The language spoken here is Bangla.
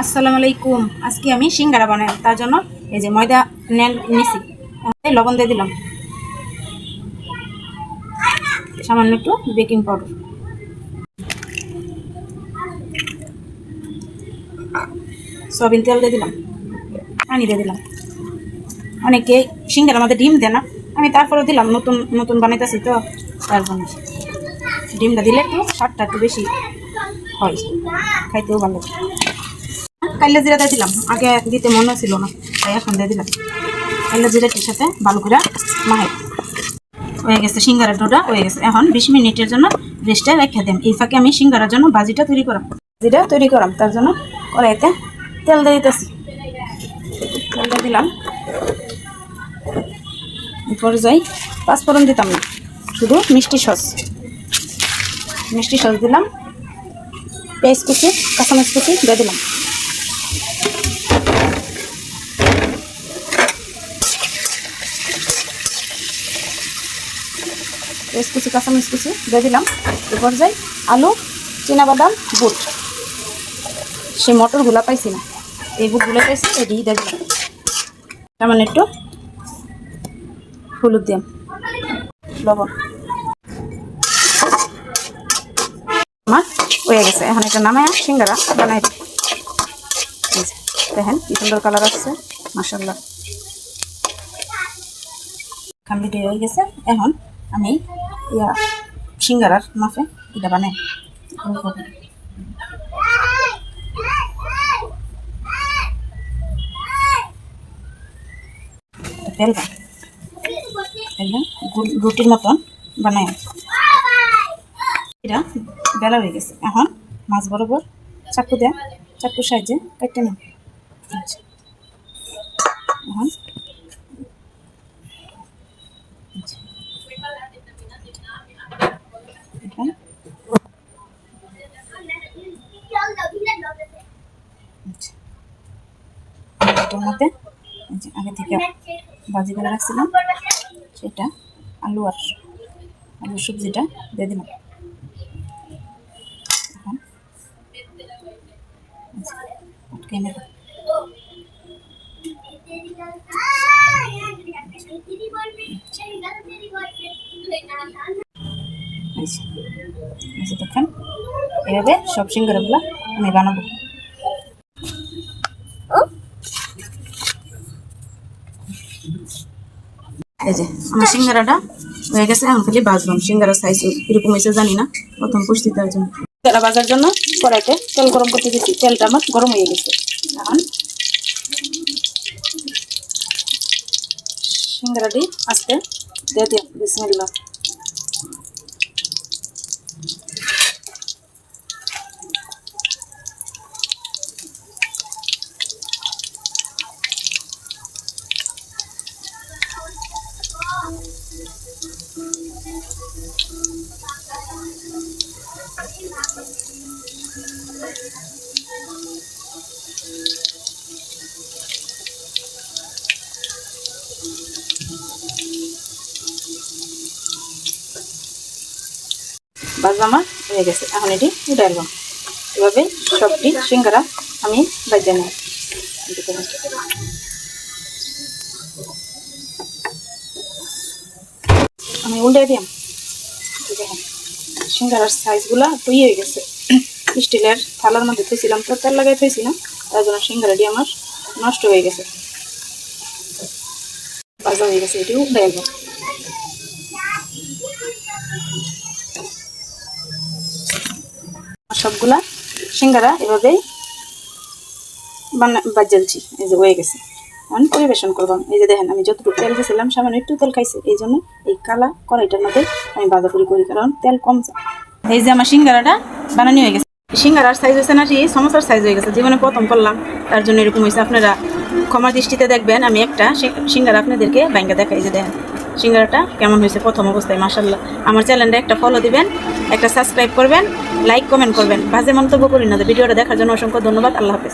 আসসালামু আলাইকুম। আজকে আমি সিঙ্গারা বানাই, তার জন্য এই যে ময়দা নেন নিছি। লবণ দিয়ে দিলাম। সামান্য একটু বেকিং পাউডার। সয়াবিন তেল দিয়ে দিলাম, পানি দিয়ে দিলাম। অনেকে সিঙ্গারা আমাদের ডিম দেয় না। আমি তারপরে দিলাম, নতুন নতুন বানাইতেছি তো, তার জন্য। ডিমটা দিলে একটু স্বাদটা একটু বেশি হয়, খাইতেও ভালো কাইলে জিরা দিয়ে দিলাম। আগে দিতে মনে ছিল না, তাই এখন দিয়ে দিলাম। কাইলে জিরাটির সাথে করে মাহে হয়ে গেছে সিঙ্গারা ডোটা, হয়ে গেছে। এখন বিশ মিনিটের জন্য রেস্টে রেখে দেন। এই ফাঁকে আমি সিঙ্গারার জন্য ভাজিটা তৈরি করাম। ভাজিটা তৈরি করাম, তার জন্য কড়াইতে তেল দিয়ে দিতেছি। তেল দিয়ে দিলাম। এরপর যাই পাঁচফোড়ন দিতাম না, শুধু মিষ্টি সস। মিষ্টি সস দিলাম। পেঁয়াজ কুচি, কাঁচামরিচ কুচি দিয়ে দিলাম। পেঁয়াজ কুচি কাঁচামরিচ কুচি দিয়ে দিলাম। এরপর যাই আলু বাদাম বুট। সে মটরগুলো পাইছি না। এই বুটগুলো পাইছি এটি দিয়ে দিলাম। তেমন একটু হলুদ দিলাম। লবণ। আমার হয়ে গেছে। এখন এটা নামায় সিঙ্গারা বানাই দেখেন কি সুন্দর কালার আসছে। মাসাল্লাহ কমপ্লিট হয়ে গেছে। এখন আমি ইয়া, সিঙ্গারার মাফে, এটা বানাই ফেলবা ফেললে রুটির মতন বানাই এটা বেলা হয়ে গেছে। এখন মাছ বরাবর চাকু দেয়া, চাকুর সাহায্যে কেটে নিন আচ্ছা। এখন এটার মধ্যে। আগে থেকে ভাজি করে রাখছিলাম। সেটা আলু আর আলুর সবজিটা দিয়ে দিলাম। এখন আটকে নেব। এভাবে সব সিঙ্গারাগুলো আমি বানাবো। এই যে, আমার সিঙ্গারাটা হয়ে গেছে, এখন খালি বাজলাম। সিঙ্গারা সাইজ এরকম হয়েছে, জানি না প্রথম পুষ্টি তার জন্য। সিঙ্গারা বাজার জন্য কড়াইতে তেল গরম করতে দিচ্ছি তেলটা আমার গরম হয়ে গেছে। এখন সিঙ্গারাটি আস্তে দিয়ে দিয়ে বিসমিল্লাহ বাজা আমার হয়ে গেছে। এখন এটি উঠে আসলাম এভাবে সবটি সিঙ্গারা আমি বাজে নেই আমি উল্টে দিলাম। দেখেন সিঙ্গারার সাইজগুলো একটু ইয়ে হয়ে গেছে। স্টিলের থালার মধ্যে থুইছিলাম, তো তেল লাগাই থুইছিলাম, তার জন্য সিঙ্গারাটি আমার নষ্ট হয়ে গেছে। সবগুলা সিঙ্গারা এভাবেই বানা বাজালছি এই যে হয়ে গেছে। পরিবেশন এই যে দেখেন, আমি যতটুকু তেল দিয়েছিলাম, সামান্য একটু তেল খাইছে। এই জন্য এই কালা কড়াইটার মধ্যে আমি বাঁধাকড়ি করি, কারণ তেল কম এই যে আমার সিঙ্গারাটা বানানি হয়ে গেছে। সিঙ্গারার সাইজ হয়েছে না সমস্যার সাইজ হয়ে গেছে। জীবনে প্রথম করলাম। তার জন্য এরকম হয়েছে আপনারা ক্ষমা দৃষ্টিতে দেখবেন, আমি একটা সিঙ্গার আপনাদেরকে ব্যাংকে দেখাই যে দেখেন সিঙ্গারাটা কেমন হয়েছে প্রথম অবস্থায় মাসাল্লাহ আমার চ্যানেলটা একটা ফলো দিবেন, একটা সাবস্ক্রাইব করবেন লাইক কমেন্ট করবেন। বাজে মন্তব্য করি না ভিডিওটা দেখার জন্য অসংখ্য ধন্যবাদ, আল্লাহ হাফেজ।